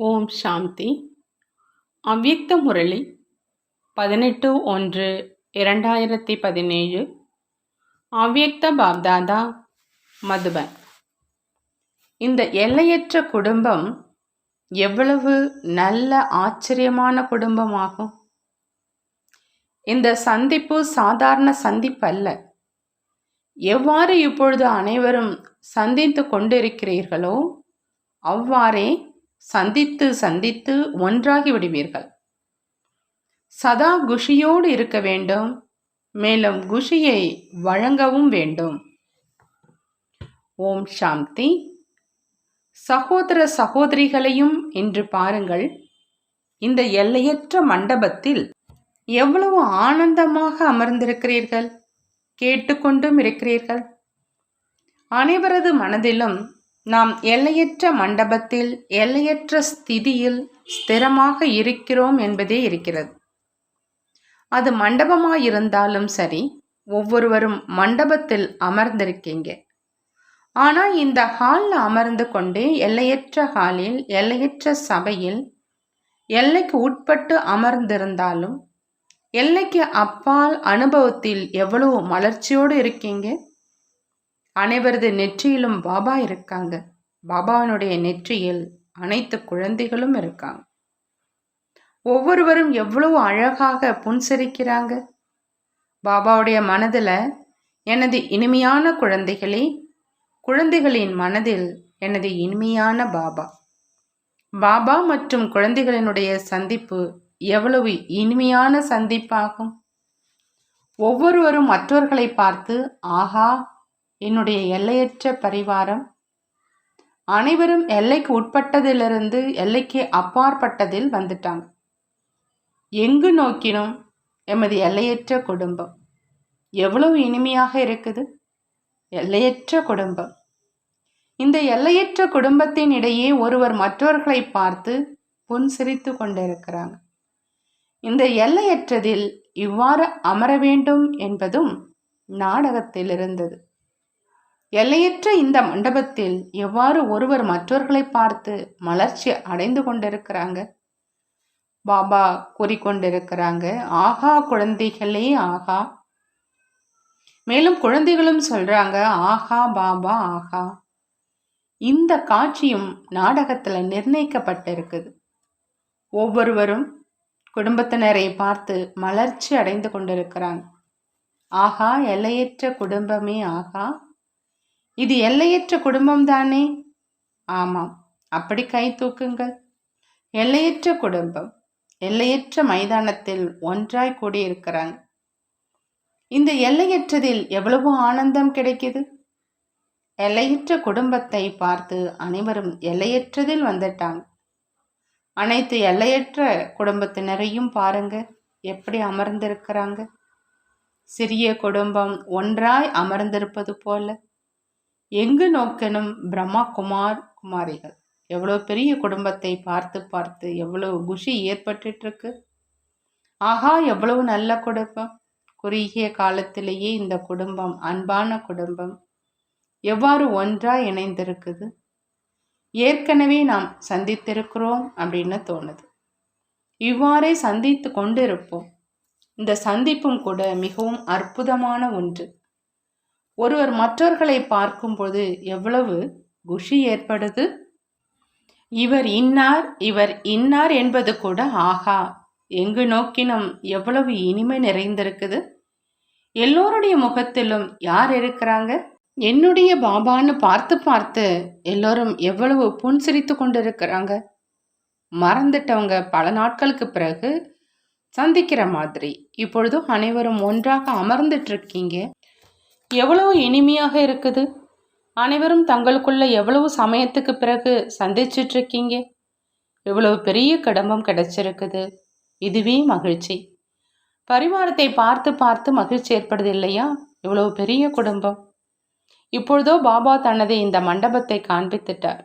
ஓம் சாந்தி. அவ்யக்த முரளி பதினெட்டு ஒன்று இரண்டாயிரத்தி பதினேழு. அவ்யக்த பாப்தாதா மதுபன். இந்த எல்லையற்ற குடும்பம் எவ்வளவு நல்ல ஆச்சரியமான குடும்பமாகும். இந்த சந்திப்பு சாதாரண சந்திப்பல்ல. எவ்வாறு இப்பொழுது அனைவரும் சந்தித்து கொண்டிருக்கிறீர்களோ அவ்வாறே சந்தித்து சந்தித்து ஒன்றாகி விடுவீர்கள் சதா குஷியோடு இருக்க வேண்டும். மேலும் குஷியை வழங்கவும் வேண்டும். ஓம் சாந்தி. சகோதர சகோதரிகளையும் இன்று பாருங்கள். இந்த எல்லையற்ற மண்டபத்தில் எவ்வளவு ஆனந்தமாக அமர்ந்திருக்கிறீர்கள். கேட்டுக்கொண்டும் இருக்கிறீர்கள். அனைவரது மனதிலும் நாம் எல்லையற்ற மண்டபத்தில் எல்லையற்ற ஸ்திதியில் ஸ்திரமாக இருக்கிறோம் என்பதே இருக்கிறது. அது மண்டபமாயிருந்தாலும் சரி ஒவ்வொருவரும் மண்டபத்தில் அமர்ந்திருக்கீங்க. ஆனால் இந்த ஹாலில் அமர்ந்து கொண்டு எல்லையற்ற ஹாலில் எல்லையற்ற சபையில் எல்லைக்கு உட்பட்டு அமர்ந்திருந்தாலும் எல்லைக்கு அப்பால் அனுபவத்தில் எவ்வளவு மலர்ச்சியோடு இருக்கீங்க? அனைவரது நெற்றியிலும் பாபா இருக்காங்க. பாபாவினுடைய நெற்றியில் அனைத்து குழந்தைகளும் இருக்காங்க. ஒவ்வொருவரும் எவ்வளவு அழகாக புன்சரிக்கிறாங்க. பாபாவுடைய மனதில் எனது இனிமையான குழந்தைகளே குழந்தைகளின் மனதில் எனது இனிமையான பாபா. பாபா மற்றும் குழந்தைகளினுடைய சந்திப்பு எவ்வளவு இனிமையான சந்திப்பாகும். ஒவ்வொருவரும் மற்றவர்களை பார்த்து ஆஹா என்னுடைய எல்லையற்ற பரிவாரம். அனைவரும் எல்லைக்கு உட்பட்டதிலிருந்து எல்லைக்கு அப்பாற்பட்டதில் வந்துட்டாங்க. எங்கு நோக்கினோம் எமது எல்லையற்ற குடும்பம் எவ்வளவு இனிமையாக இருக்குது? எல்லையற்ற குடும்பம். இந்த எல்லையற்ற குடும்பத்தின் இடையே ஒருவர் மற்றவர்களை பார்த்து புன் சிரித்து கொண்டிருக்கிறாங்க. இந்த எல்லையற்றதில் இவ்வாறு அமர வேண்டும் என்பதும் நாடகத்தில் இருந்தது எல்லையற்ற இந்த மண்டபத்தில் எவ்வாறு ஒருவர் மற்றவர்களை பார்த்து மலர்ச்சி அடைந்து கொண்டிருக்கிறாங்க? பாபா கூறிக்கொண்டிருக்கிறாங்க ஆகா குழந்தைகளே ஆகா. மேலும் குழந்தைகளும் சொல்றாங்க ஆஹா பாபா ஆஹா இந்த காட்சியும் நாடகத்துல நிர்ணயிக்கப்பட்டிருக்குது. ஒவ்வொருவரும் குடும்பத்தினரை பார்த்து மலர்ச்சி அடைந்து கொண்டிருக்கிறாங்க. ஆகா எல்லையற்ற குடும்பமே ஆகா. இது எல்லையற்ற குடும்பம் தானே ஆமாம் அப்படி கை தூக்குங்கள். எல்லையற்ற குடும்பம் எல்லையற்ற மைதானத்தில் ஒன்றாய் கூடியிருக்கிறாங்க இந்த எல்லையற்றதில் எவ்வளவு ஆனந்தம் கிடைக்குது? எல்லையற்ற குடும்பத்தை பார்த்து அனைவரும் எல்லையற்றதில் வந்துட்டாங்க. அனைத்து எல்லையற்ற குடும்பத்தினரையும் பாருங்க எப்படி அமர்ந்திருக்கிறாங்க. சிறிய குடும்பம் ஒன்றாய் அமர்ந்திருப்பது போல. எங்கு நோக்கணும் பிரம்மா குமார் குமாரிகள்? எவ்வளோ பெரிய குடும்பத்தை பார்த்து பார்த்து எவ்வளவு குஷி ஏற்பட்டுருக்கு ஆஹா எவ்வளவு நல்ல குடும்பம். குறுகிய காலத்திலேயே இந்த குடும்பம் அன்பான குடும்பம். எவ்வாறு ஒன்றாக இணைந்திருக்குது? ஏற்கனவே நாம் சந்தித்திருக்கிறோம் அப்படின்னு தோணுது. இவ்வாறே சந்தித்து கொண்டிருப்போம். இந்த சந்திப்பும் கூட மிகவும் அற்புதமான ஒன்று. ஒருவர் மற்றவர்களை பார்க்கும்போது எவ்வளவு குஷி ஏற்படுது? இவர் இன்னார் இவர் இன்னார் என்பது கூட ஆகா. எங்கு நோக்கினும் எவ்வளவு இனிமை நிறைந்திருக்குது? எல்லோருடைய முகத்திலும் யார் இருக்கிறாங்க? என்னுடைய பாபான்னு பார்த்து பார்த்து எல்லோரும் எவ்வளவு புன்சிரித்து கொண்டிருக்கிறாங்க? மறந்துட்டவங்க பல நாட்களுக்கு பிறகு சந்திக்கிற மாதிரி. இப்பொழுதும் அனைவரும் ஒன்றாக அமர்ந்துட்டு இருக்கீங்க. எவ்வளவு இனிமையாக இருக்குது? அனைவரும் தங்களுக்குள்ள எவ்வளவு சமயத்துக்கு பிறகு சந்திச்சிட்டு இருக்கீங்க எவ்வளவு பெரிய கடம்பம் கிடைச்சிருக்குது. இதுவே மகிழ்ச்சி. பரிவாரத்தை பார்த்து பார்த்து மகிழ்ச்சி ஏற்படுது இல்லையா? இவ்வளவு பெரிய குடும்பம். இப்பொழுதோ பாபா தனது இந்த மண்டபத்தை காண்பித்துட்டார்.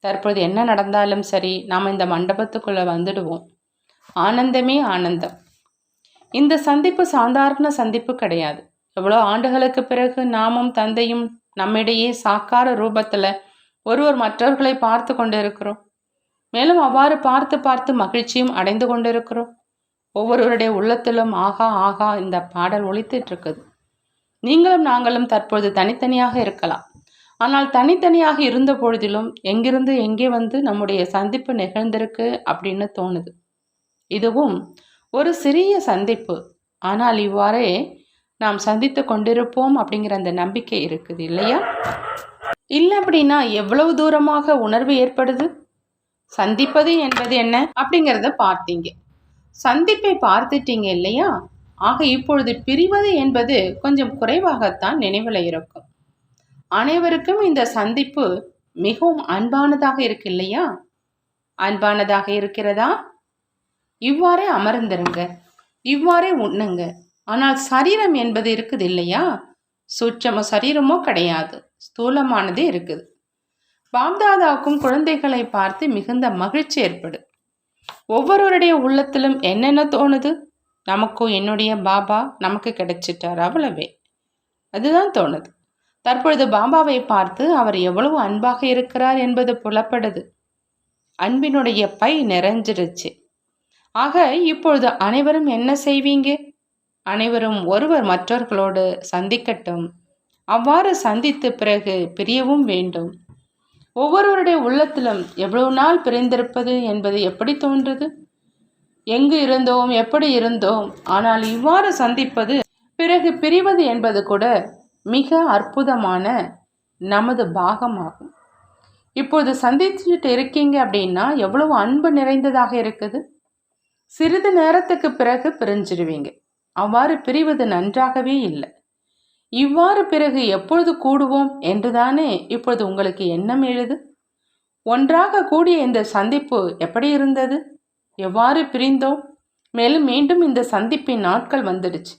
தற்போது என்ன நடந்தாலும் சரி நாம் இந்த மண்டபத்துக்குள்ளே வந்துடுவோம். ஆனந்தமே ஆனந்தம். இந்த சந்திப்பு சாதாரண சந்திப்பு கிடையாது. எவ்வளோ ஆண்டுகளுக்கு பிறகு நாமும் தந்தையும் நம்மிடையே சாக்கார ரூபத்தில் ஒருவர் மற்றவர்களை பார்த்து கொண்டு இருக்கிறோம் மேலும் அவ்வாறு பார்த்து பார்த்து மகிழ்ச்சியும் அடைந்து கொண்டிருக்கிறோம். ஒவ்வொருவருடைய உள்ளத்திலும் ஆகா ஆகா இந்த பாடல் ஒழித்துட்ருக்குது நீங்களும் நாங்களும் தற்பொழுது தனித்தனியாக இருக்கலாம். ஆனால் தனித்தனியாக இருந்த பொழுதிலும் எங்கிருந்து எங்கே வந்து நம்முடைய சந்திப்பு நிகழ்ந்திருக்கு அப்படின்னு தோணுது. இதுவும் ஒரு சிறிய சந்திப்பு. ஆனால் இவ்வாறே நாம் சந்தித்து கொண்டிருப்போம் அப்படிங்கிற அந்த நம்பிக்கை இருக்குது இல்லையா? இல்லை அப்படின்னா எவ்வளவு தூரமாக உணர்வு ஏற்படுது? சந்திப்பது என்பது என்ன அப்படிங்கிறத பார்த்தீங்க. சந்திப்பை பார்த்துட்டீங்க இல்லையா? ஆக இப்பொழுது பிரிவது என்பது கொஞ்சம் குறைவாகத்தான் நினைவில் இருக்கும். அனைவருக்கும் இந்த சந்திப்பு மிகவும் அன்பானதாக இருக்கு இல்லையா? அன்பானதாக இருக்கிறதா? இவ்வாறே அமர்ந்திருங்க. இவ்வாறே உண்ணுங்க. ஆனால் சரீரம் என்பது இருக்குது இல்லையா சுற்றமோ சரீரமோ கிடையாது. ஸ்தூலமானதே இருக்குது. பாப்தாதாவுக்கும் குழந்தைகளை பார்த்து மிகுந்த மகிழ்ச்சி ஏற்படு. ஒவ்வொருவருடைய உள்ளத்திலும் என்னென்ன தோணுது? நமக்கும் என்னுடைய பாபா நமக்கு கிடைச்சிட்டார் அவ்வளவே. அதுதான் தோணுது. தற்பொழுது பாபாவை பார்த்து அவர் எவ்வளவு அன்பாக இருக்கிறார் என்பது புலப்படுது. அன்பினுடைய பை நிறைஞ்சிருச்சு. ஆக இப்பொழுது அனைவரும் என்ன செய்வீங்க? அனைவரும் ஒருவர் மற்றவர்களோடு சந்திக்கட்டும். அவ்வாறு சந்தித்து பிறகு பிரியவும் வேண்டும். ஒவ்வொருவருடைய உள்ளத்திலும் எவ்வளவு நாள் பிரிந்திருப்பது என்பது எப்படி தோன்றது? எங்கு இருந்தோம் எப்படி இருந்தோம்? ஆனால் இவ்வாறு சந்திப்பது பிறகு பிரிவது என்பது கூட மிக அற்புதமான நமது பாகமாகும். இப்போது சந்திச்சுட்டு இருக்கீங்க அப்படின்னா எவ்வளவு அன்பு நிறைந்ததாக இருக்குது? சிறிது நேரத்துக்கு பிறகு பிரிஞ்சிருவீங்க அவ்வாறு பிரிவது நன்றாகவே இல்லை. இவ்வாறு பிறகு எப்பொழுது கூடுவோம் என்றுதானே இப்பொழுது உங்களுக்கு எண்ணம் எழுது? ஒன்றாக கூடிய இந்த சந்திப்பு எப்படி இருந்தது? எவ்வாறு பிரிந்தோம்? மேலும் மீண்டும் இந்த சந்திப்பின் நாட்கள் வந்துடுச்சு.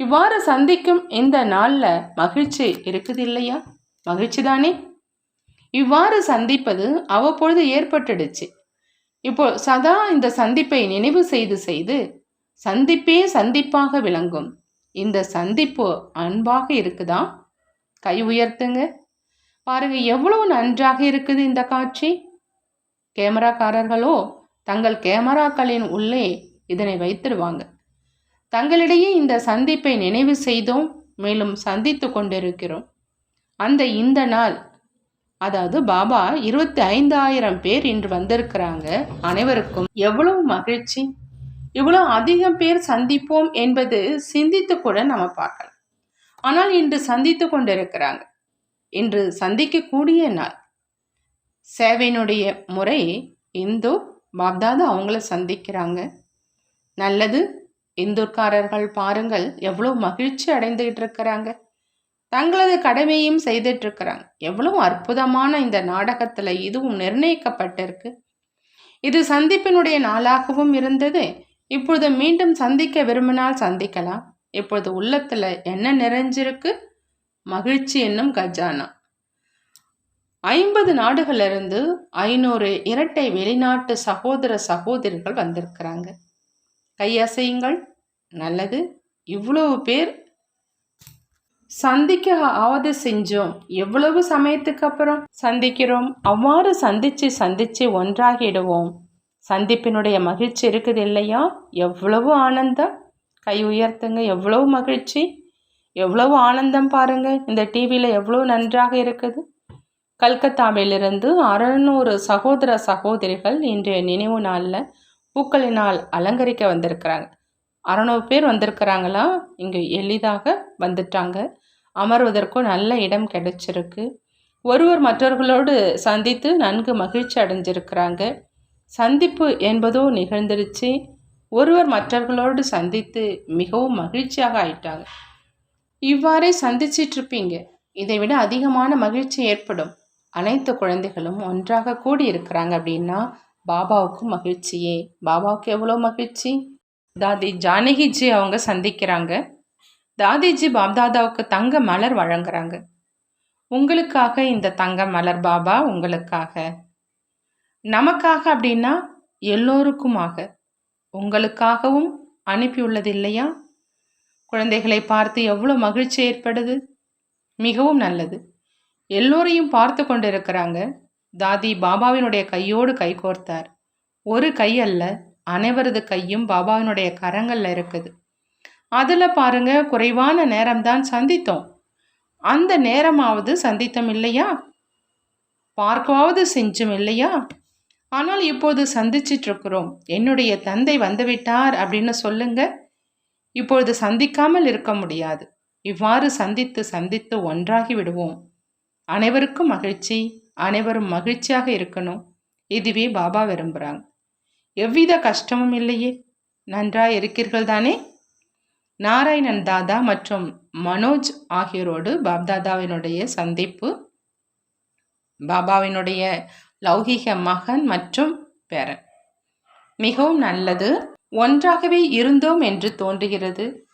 இவ்வாறு சந்திக்கும் இந்த நாளில் மகிழ்ச்சி இருக்குது இல்லையா மகிழ்ச்சி தானே இவ்வாறு சந்திப்பது அவ்வப்பொழுது ஏற்பட்டுடுச்சு. இப்போ சதா இந்த சந்திப்பை நினைவு செய்து செய்து சந்திப்பே சந்திப்பாக விளங்கும். இந்த சந்திப்பு அன்பாக இருக்குதா? கை உயர்த்துங்க. பாருங்க எவ்வளவு நன்றாக இருக்குது இந்த காட்சி. கேமராக்காரர்களோ தங்கள் கேமராக்களின் உள்ளே இதனை வைத்திருவாங்க. தங்களிடையே இந்த சந்திப்பை நினைவு செய்தோம் மேலும் சந்தித்து கொண்டிருக்கிறோம். அந்த இந்த நாள் அதாவது பாபா இருபத்தி ஐந்தாயிரம் பேர் இன்று வந்திருக்கிறாங்க. அனைவருக்கும் எவ்வளவு மகிழ்ச்சி. இவ்வளோ அதிகம் பேர் சந்திப்போம் என்பது சிந்தித்து கூட நம்ம பார்க்கலாம். ஆனால் இன்று சந்தித்து கொண்டிருக்கிறாங்க. இன்று சந்திக்கக்கூடிய நாள். சேவையினுடைய முறை இந்து பாப்தாது அவங்கள சந்திக்கிறாங்க. நல்லது இந்துர்காரர்கள் பாருங்கள் எவ்வளோ மகிழ்ச்சி அடைந்துகிட்டு இருக்கிறாங்க. தங்களது கடமையும் செய்துட்டு இருக்கிறாங்க. எவ்வளோ அற்புதமான இந்த நாடகத்தில் இதுவும் நிர்ணயிக்கப்பட்டிருக்கு. இது சந்திப்பினுடைய நாளாகவும் இருந்தது. இப்பொழுது மீண்டும் சந்திக்க விரும்பினால் சந்திக்கலாம். இப்பொழுது உள்ளத்தில் என்ன நிறைஞ்சிருக்கு? மகிழ்ச்சி என்னும் கஜானா. ஐம்பது நாடுகளிலிருந்து ஐநூறு இரட்டை வெளிநாட்டு சகோதர சகோதரிகள் வந்திருக்கிறாங்க. கையசையுங்கள். நல்லது. இவ்வளவு பேர் சந்திக்க ஆவது செஞ்சோம். எவ்வளவு சமயத்துக்கு அப்புறம்? சந்திக்கிறோம். அவ்வாறு சந்திச்சு சந்திச்சு ஒன்றாகிடுவோம். சந்திப்பினுடைய மகிழ்ச்சி இருக்குது இல்லையா? எவ்வளவு ஆனந்தம். கை உயர்த்துங்க. எவ்வளவு மகிழ்ச்சி. எவ்வளவு ஆனந்தம் பாருங்க. இந்த டிவியில் எவ்வளோ நன்றாக இருக்குது. கல்கத்தாவிலிருந்து அறநூறு சகோதர சகோதரிகள் இன்றைய நினைவு நாளில் பூக்களினால் அலங்கரிக்க வந்திருக்கிறாங்க. அறநூறு பேர் வந்திருக்கிறாங்களா? இங்கே எளிதாக வந்துட்டாங்க. அமர்வதற்கும் நல்ல இடம் கிடைச்சிருக்கு. ஒருவர் மற்றவர்களோடு சந்தித்து நன்கு மகிழ்ச்சி அடைஞ்சிருக்கிறாங்க. சந்திப்பு என்பதோ நிகழ்ந்துருச்சு. ஒருவர் மற்றவர்களோடு சந்தித்து மிகவும் மகிழ்ச்சியாக ஆயிட்டாங்க. இவ்வாறே சந்திச்சிட்ருப்பீங்க இதை விட அதிகமான மகிழ்ச்சி ஏற்படும். அனைத்து குழந்தைகளும் ஒன்றாக கூடி இருக்கிறாங்க அப்படின்னா பாபாவுக்கும் மகிழ்ச்சியே. பாபாவுக்கு எவ்வளோ மகிழ்ச்சி? தாதி ஜானகிஜி அவங்க சந்திக்கிறாங்க. தாதிஜி பாப்தாதாவுக்கு தங்க மலர் வழங்குறாங்க. உங்களுக்காக இந்த தங்க மலர் பாபா உங்களுக்காக. நமக்காக அப்படின்னா எல்லோருக்குமாக. உங்களுக்காகவும் அனுப்பியுள்ளது இல்லையா குழந்தைகளை பார்த்து எவ்வளோ மகிழ்ச்சி ஏற்படுது? மிகவும் நல்லது. எல்லோரையும் பார்த்து கொண்டு இருக்கிறாங்க தாதி பாபாவினுடைய கையோடு கைகோர்த்தார் ஒரு கை அல்ல அனைவரது கையும் பாபாவினுடைய கரங்களில் இருக்குது. அதில் பாருங்க குறைவான நேரம்தான் சந்தித்தோம். அந்த நேரமாவது சந்தித்தோம் இல்லையா? பார்க்கவாவது செஞ்சும் இல்லையா? ஆனால் இப்போது சந்திச்சிட்டு இருக்கிறோம் என்னுடைய தந்தை வந்துவிட்டார் அப்படின்னு சொல்லுங்க. இப்பொழுது சந்திக்காமல் இருக்க முடியாது. இவ்வாறு சந்தித்து சந்தித்து ஒன்றாகி விடுவோம். அனைவருக்கும் மகிழ்ச்சி. அனைவரும் மகிழ்ச்சியாக இருக்கணும். இதுவே பாபா விரும்புகிறாங்க எவ்வித கஷ்டமும் இல்லையே. நன்றாய் இருக்கீர்கள் தானே? நாராயணன் தாதா மற்றும் மனோஜ் ஆகியோரோடு பாப்தாதாவினுடைய சந்திப்பு பாபாவினுடைய லௌகிக மகன் மற்றும் பேரன். மிகவும் நல்லது. ஒன்றாகவே இருந்தோம் என்று தோன்றுகிறது.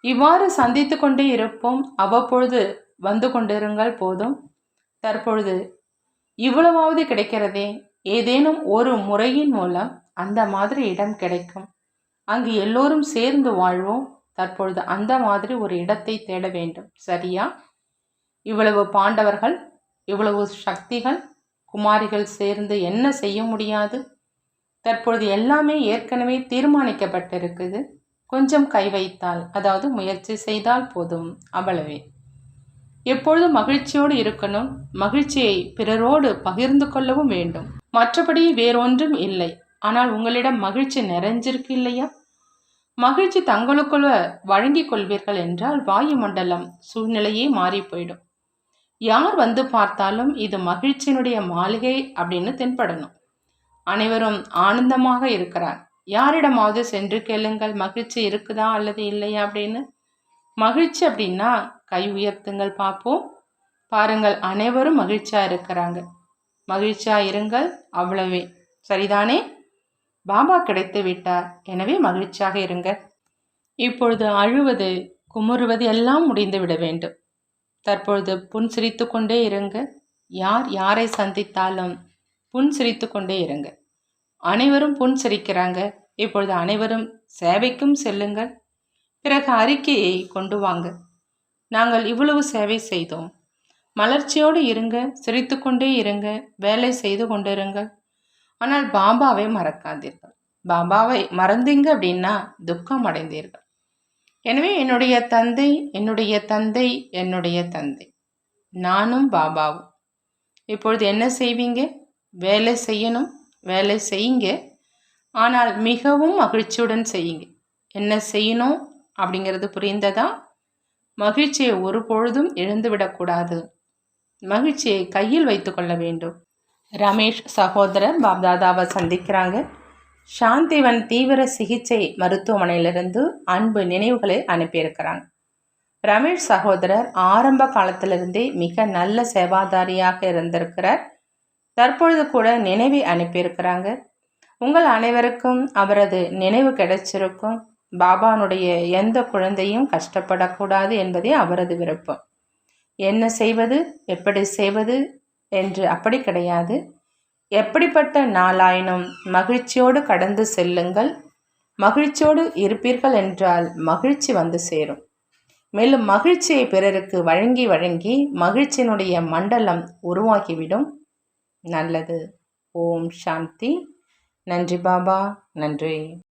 இவ்வாறு சந்தித்து கொண்டே இருப்போம். அவ்வப்பொழுது வந்து கொண்டிருங்கள் போதும். தற்பொழுது இவ்வளவாவது கிடைக்கிறதே. ஏதேனும் ஒரு முறையின் மூலம் அந்த மாதிரி இடம் கிடைக்கும். அங்கு எல்லோரும் சேர்ந்து வாழ்வோம். தற்பொழுது அந்த மாதிரி ஒரு இடத்தை தேட வேண்டும். சரியா? இவ்வளவு பாண்டவர்கள் இவ்வளவு சக்திகள் குமாரிகள் சேர்ந்து என்ன செய்ய முடியாது? தற்பொழுது எல்லாமே ஏற்கனவே தீர்மானிக்கப்பட்டிருக்குது. கொஞ்சம் கை வைத்தால் அதாவது முயற்சி செய்தால் போதும் அவ்வளவே. எப்பொழுதும் மகிழ்ச்சியோடு இருக்கணும்? மகிழ்ச்சியை பிறரோடு பகிர்ந்து கொள்ளவும் வேண்டும். மற்றபடி வேறொன்றும் இல்லை. ஆனால் உங்களிடம் மகிழ்ச்சி நிறைஞ்சிருக்கு இல்லையா மகிழ்ச்சி தங்களுக்குள்ள வழங்கிக் கொள்வீர்கள் என்றால் வாயுமண்டலம் சூழ்நிலையே மாறி போயிடும். யார் வந்து பார்த்தாலும் இது மகிழ்ச்சியினுடைய மாளிகை அப்படின்னு தென்படணும். அனைவரும் ஆனந்தமாக இருக்கிறார். யாரிடமாவது சென்று கேளுங்கள் மகிழ்ச்சி இருக்குதா அல்லது இல்லையா அப்படின்னு? மகிழ்ச்சி அப்படின்னா கை உயர்த்துங்கள் பார்ப்போம். பாருங்கள் அனைவரும் மகிழ்ச்சியாக இருக்கிறாங்க. மகிழ்ச்சியாக இருங்கள் அவ்வளவே. சரிதானே? பாபா கிடைத்து விட்டார். எனவே மகிழ்ச்சியாக இருங்க இப்பொழுது அழுவது குமுறுவது எல்லாம் முடிந்து விட வேண்டும். தற்பொழுது புன் சிரித்து கொண்டே இருங்க யார் யாரை சந்தித்தாலும் புன் சிரித்து கொண்டே இருங்க அனைவரும் புன் சிரிக்கிறாங்க. இப்பொழுது அனைவரும் சேவைக்கும் செல்லுங்கள். பிறகு அறிக்கையை கொண்டு வாங்க. நாங்கள் இவ்வளவு சேவை செய்தோம். மலர்ச்சியோடு இருங்க சிரித்துக்கொண்டே இருங்க வேலை செய்து கொண்டிருங்கள். ஆனால் பாபாவை மறக்காதீர்கள். பாபாவை மறந்தீங்க அப்படின்னா துக்கம் அடைந்தீர்கள் எனவே என்னுடைய தந்தை என்னுடைய தந்தை என்னுடைய தந்தை. நானும் பாபாவும். இப்பொழுது என்ன செய்வீங்க? வேலை செய்யணும் வேலை செய்யுங்க. ஆனால் மிகவும் மகிழ்ச்சியுடன் செய்யுங்க. என்ன செய்யணும் அப்படிங்கிறது புரிந்ததா? மகிழ்ச்சியை ஒரு பொழுதும் இழந்துவிடக்கூடாது மகிழ்ச்சியை கையில் வைத்து கொள்ள வேண்டும். ரமேஷ் சகோதரர் பாப்தாதாவை சந்திக்கிறாங்க. சாந்திவன் தீவிர சிகிச்சை மருத்துவமனையிலிருந்து அன்பு நினைவுகளை அனுப்பியிருக்கிறாங்க ரமேஷ் சகோதரர் ஆரம்ப காலத்திலிருந்தே மிக நல்ல சேவாதாரியாக இருந்திருக்கிறார். தற்பொழுது கூட நினைவை அனுப்பியிருக்கிறாங்க. உங்கள் அனைவருக்கும் அவரது நினைவு கிடைச்சிருக்கும். பாபானுடைய எந்த குழந்தையும் கஷ்டப்படக்கூடாது என்பதே அவரது விருப்பம். என்ன செய்வது? எப்படி செய்வது? என்று அப்படி கிடையாது. எப்படிப்பட்ட நாளாயினும் மகிழ்ச்சியோடு கடந்து செல்லுங்கள். மகிழ்ச்சியோடு இருப்பீர்கள் என்றால் மகிழ்ச்சி வந்து சேரும். மேலும் மகிழ்ச்சியை பிறருக்கு வழங்கி வழங்கி மகிழ்ச்சியினுடைய மண்டலம் உருவாகிவிடும். நல்லது. ஓம் சாந்தி. நன்றி பாபா. நன்றி.